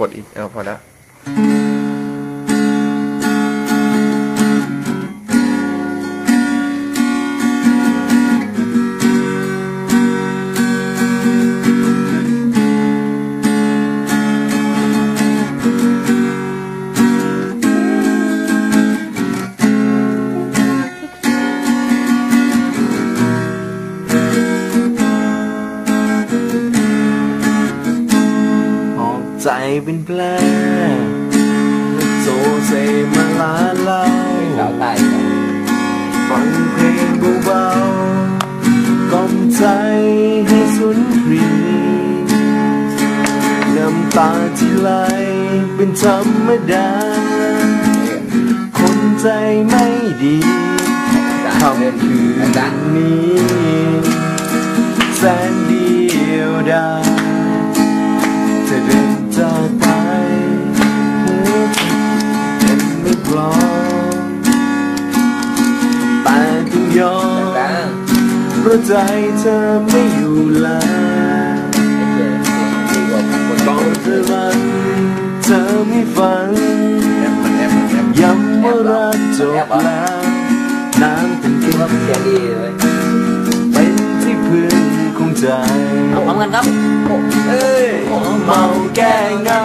กดอีกเอาพอแล้ว เป็นแผลโซเซมาลาลาสาวใต้ฟังเพลงเบาๆกล่อมใจให้สุนทรีน้ำตาที่ไหลเป็นธรรมดา คนใจไม่ดีคำคืนนี้ ไปลอมแต่ต้องยอมเพราะใจเธอไม่อยู่แล้วไอ้เหี้ยเสียงดีกว่าคนบอกเบาเธอรักเธอไม่ฟังแอปมันแอปมันแอปย้ำว่ารักจบแล้วน้ำเป็นคิดเกว่าเสียงดีเลยเป็นที่พึ่งของใจเอาพร้อมกันครับเอ้ยเมาแก้เงา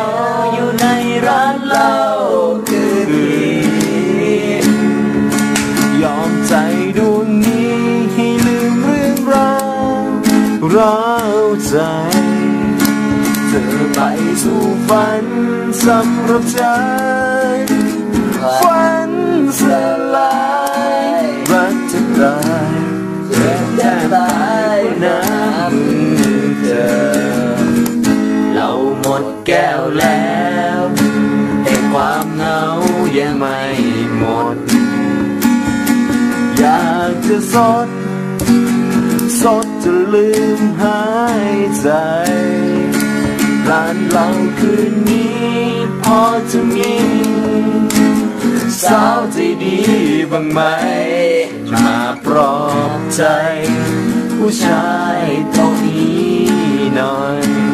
ใจเธอไปสู่ฝันสำหรับฉันฝันสลายรักจะตายเจ็บแทบตายน้ำมือเธอเราหมดแก้วแล้วแต่ความเหงายังไม่หมด อยากจะสด สดจะลืมหายใจร้านเราคืนนี้พอจะมีสาวใจดีบ้างไหม มาปลอบใจ ผู้ชายเท่านี้หน่อย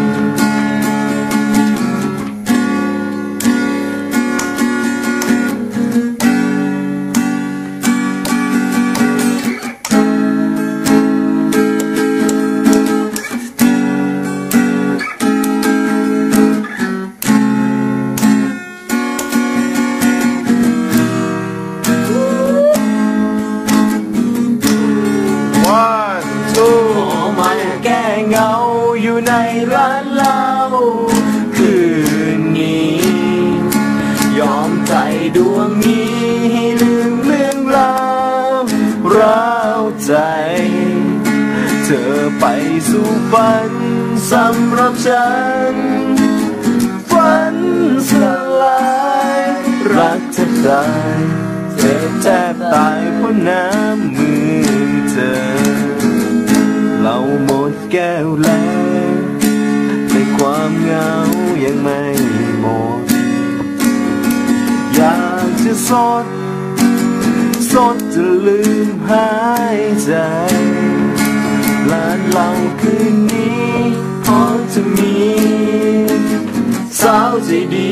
คืนนี้ ยอมใจดวงนี้ให้ลืมเรื่องราวร้าวใจ เธอไปสู่ฝันสำหรับฉัน ฝันสลายรักเธอตายเจ็บแทบตายเพราะน้ำมือเธอ เราหมดแก้วแล้ว ความเหงายังไม่หมด อยากจะสด สดจะลืมหายใจร้านเราคืนนี้พอจะมี สาวใจดี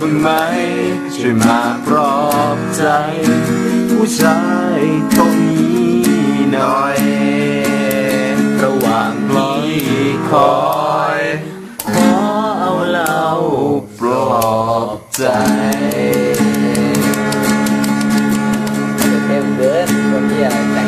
บ้างไหม ช่วยมาปลอบใจ ผู้ชายคนนี้หน่อย ระหว่างพี่คอ อบใจเต็มเกินคนที่อะไรแ